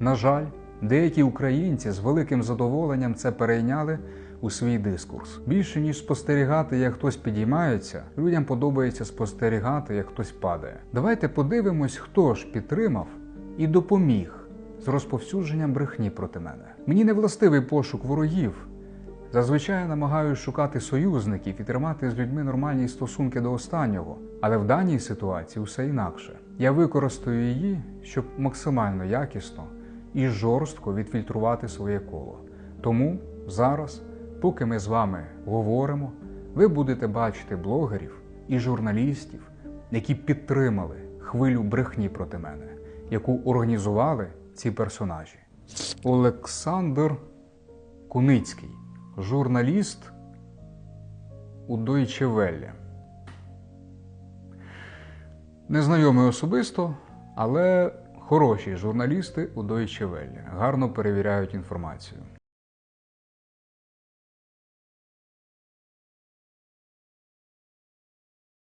На жаль, деякі українці з великим задоволенням це перейняли у свій дискурс. Більше ніж спостерігати, як хтось підіймається, людям подобається спостерігати, як хтось падає. Давайте подивимось, хто ж підтримав і допоміг з розповсюдженням брехні проти мене. Мені не властивий пошук ворогів. Зазвичай я намагаюся шукати союзників і тримати з людьми нормальні стосунки до останнього. Але в даній ситуації усе інакше. Я використаю її, щоб максимально якісно і жорстко відфільтрувати своє коло. Тому зараз, поки ми з вами говоримо, ви будете бачити блогерів і журналістів, які підтримали хвилю брехні проти мене, яку організували ці персонажі. Олександр Куницький, журналіст у Deutsche Welle. Незнайомий особисто, але хороші журналісти у Deutsche Welle. Гарно перевіряють інформацію.